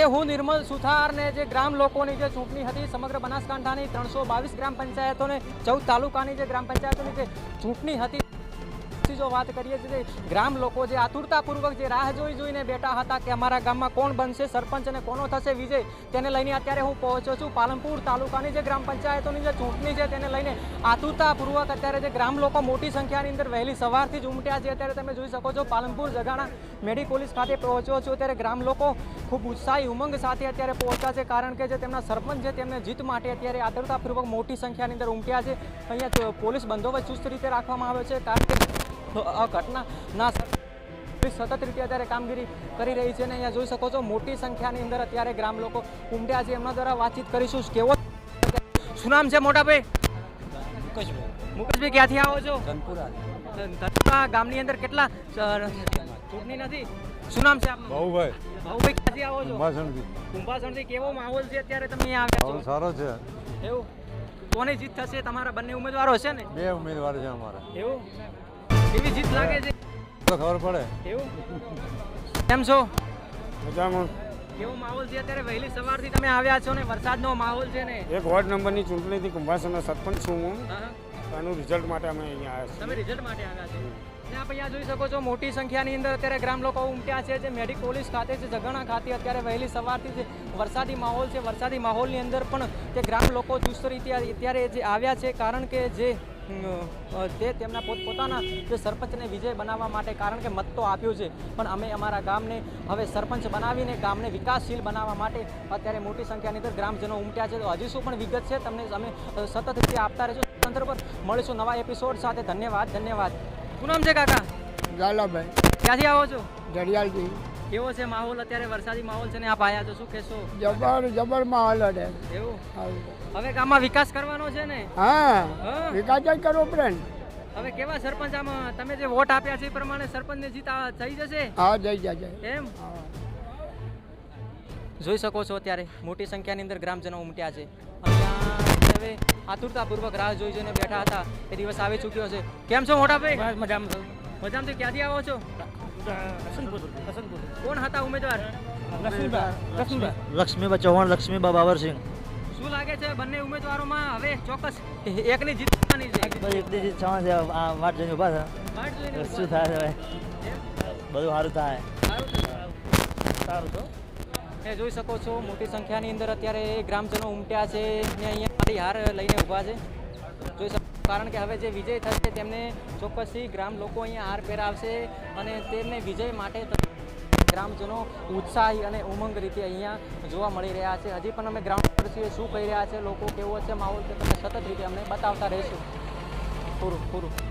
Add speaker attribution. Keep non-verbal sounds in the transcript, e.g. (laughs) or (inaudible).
Speaker 1: સાથે હું નિર્મલ સુથાર ને જે ગ્રામ લોકોની જે ચૂંટણી હતી, સમગ્ર બનાસકાંઠાની ત્રણસો બાવીસ ગ્રામ પંચાયતોને, ચૌદ તાલુકાની જે ગ્રામ પંચાયતોની જે ચૂંટણી હતી, જો વાત કરીએ છીએ ગ્રામ લોકો જે આતુરતાપૂર્વક જે રાહ જોઈ જોઈને બેઠા હતા કે અમારા ગામમાં કોણ બનશે, સરપંચ અને કોનો થશે વિજય, તેને લઈને અત્યારે હું પહોંચ્યો છું. પાલનપુર તાલુકાની જે ગ્રામ પંચાયતોની જે ચૂંટણી છે, તેને લઈને આતુરતાપૂર્વક અત્યારે જે ગ્રામ લોકો મોટી સંખ્યાની અંદર વહેલી સવારથી જ ઉમટ્યા છે. અત્યારે તમે જોઈ શકો છો, પાલનપુર જગાણા મેડિકોલિસ ખાતે પહોંચ્યો છું. ત્યારે ગ્રામ લોકો ખૂબ ઉત્સાહી ઉમંગ સાથે અત્યારે પહોંચ્યા છે કારણ કે જે તેમના સરપંચ છે તેમને જીત માટે અત્યારે આતુરતાપૂર્વક મોટી સંખ્યાની અંદર ઉમટ્યા છે. અહીંયા પોલીસ બંદોબસ્ત ચુસ્ત રીતે રાખવામાં આવ્યો છે કારણ કે આ ઘટના ના પોલીસ સતત રીતે અત્યારે કામગીરી કરી રહી છે અને અહીંયા જોઈ શકો છો મોટી સંખ્યાની અંદર અત્યારે ગ્રામ લોકો ઉમટ્યા છે. એમના દ્વારા વાતચીત કરીશું. કેવો શું નામ છે મોટાભાઈ મુકેશભાઈ. ક્યાંથી આવો છો? ધનપુરા. ગામની અંદર કેટલા ચૂંટણી નથી. શું નામ છે આપનું?
Speaker 2: ભાઉભાઈ.
Speaker 1: ભાઉભાઈ ક્યાંથી આવો છો?
Speaker 2: કુંભાસણથી.
Speaker 1: કુંભાસણથી કેવો માહોલ છે? અત્યારે તમે અહીંયા આવ્યા
Speaker 2: સારો છે.
Speaker 1: એવું? કોની જીત થશે? તમારા બંને ઉમેદવારો છે ને?
Speaker 2: બે ઉમેદવાર છે અમારા.
Speaker 1: એવું? કેવી જીત લાગે છે?
Speaker 2: તો ખબર પડે.
Speaker 1: એવું? કેમ છો?
Speaker 3: મજામાં.
Speaker 1: કેવો માહોલ છે? અત્યારે વહેલી સવારથી તમે આવ્યા છો ને વરસાદનો માહોલ છે ને?
Speaker 3: એક વોર્ડ નંબરની ચૂંટણીથી કુંભાસરના સરપંચ છું હું.
Speaker 1: હા.
Speaker 3: રિઝલ્ટ માટે અમે અહીંયા આવ્યા
Speaker 1: તમે રિઝલ્ટ માટે આવ્યા છો? આપ અહીંયા જોઈ શકો છો, મોટી સંખ્યાની અંદર અત્યારે ગ્રામ લોકો ઉમટ્યા છે. જે મેડિક પોલીસ ખાતે છે, જગણા ખાતે અત્યારે વહેલી સવારથી જે વરસાદી માહોલ છે, વરસાદી માહોલની અંદર પણ તે ગ્રામ લોકો ચુસ્ત રીતે અત્યારે જે આવ્યા છે, કારણ કે જે તે તેમના પોતપોતાના જે સરપંચને વિજય બનાવવા માટે કારણ કે મત તો આપ્યો છે. પણ અમે અમારા ગામને હવે સરપંચ બનાવીને ગામને વિકાસશીલ બનાવવા માટે અત્યારે મોટી સંખ્યાની અંદર ગ્રામજનો ઉમટ્યા છે. તો હજી શું પણ વિગત છે, તમને અમે સતત રીતે આપતા રહીશું. તંત્ર પર મળીશું નવા એપિસોડ સાથે. ધન્યવાદ ધન્યવાદ. શું છે કાકા?
Speaker 4: ઝાલાભાઈ
Speaker 1: ક્યાંથી આવો છો?
Speaker 4: ઘડિયાળથી.
Speaker 1: કેવો છે માહોલ? અત્યારે વરસાદી માહોલ છે ને આપ આવ્યા છો શું કહેશો?
Speaker 4: જબર જબર માહોલ હડે
Speaker 1: એવું? હવે ગામમાં વિકાસ કરવાનો છે ને?
Speaker 4: હા. વિકાસ જ કરવો પડે
Speaker 1: હવે કેવા સરપંચ આમાં તમે જે વોટ આપ્યા છે એ પ્રમાણે સરપંચને જીત થઈ જશે?
Speaker 4: હા જઈ જાય
Speaker 1: એમ? જોઈ શકો છો અત્યારે મોટી સંખ્યાની અંદર ગ્રામજનો ઉમટ્યા છે. હવે આતુરતાપૂર્વક રાહ જોઈ જોઈને બેઠા હતા. એ દિવસ આવી ચૂક્યો છે. કેમ છો મોટા ભાઈ
Speaker 5: મજામાં.
Speaker 1: મજામાંથી ક્યાંથી આવો છો? કોણ હતા ઉમેદવાર?
Speaker 5: લક્ષ્મીબા ચૌહાણ લક્ષ્મીબા બાબરસિંહ
Speaker 1: શું લાગે છે બંને ઉમેદવારોમાં હવે ચોક્કસ (laughs) એકની જીત થવાની છે?
Speaker 5: બસ એકલી જ છાવા છે આ વાટ જોઈને છે. શું થાય છે બધું સારું થાય.
Speaker 1: સારું તો એ જોઈ શકો છો મોટી સંખ્યાની અંદર અત્યારે ગ્રામજનો ઉમટ્યા છે ને અહીંયા હાર લઈને ઊભા છે. જોઈ શકો કારણ કે હવે જે વિજય થશે તેમને ચોક્કસથી ગ્રામ લોકો અહીંયા હાર પહેરાવશે અને તેમને વિજય માટે ગ્રામજનો ઉત્સાહી અને ઉમંગ રીતે અહીંયા જોવા મળી રહ્યા છે. હજી પણ અમે ગ્રાઉન્ડ પર છીએ શું કહી રહ્યા છે, લોકો કેવો છે માહોલ છે તમે સતત રીતે અમને બતાવતા રહીશું. પૂરું પૂરું.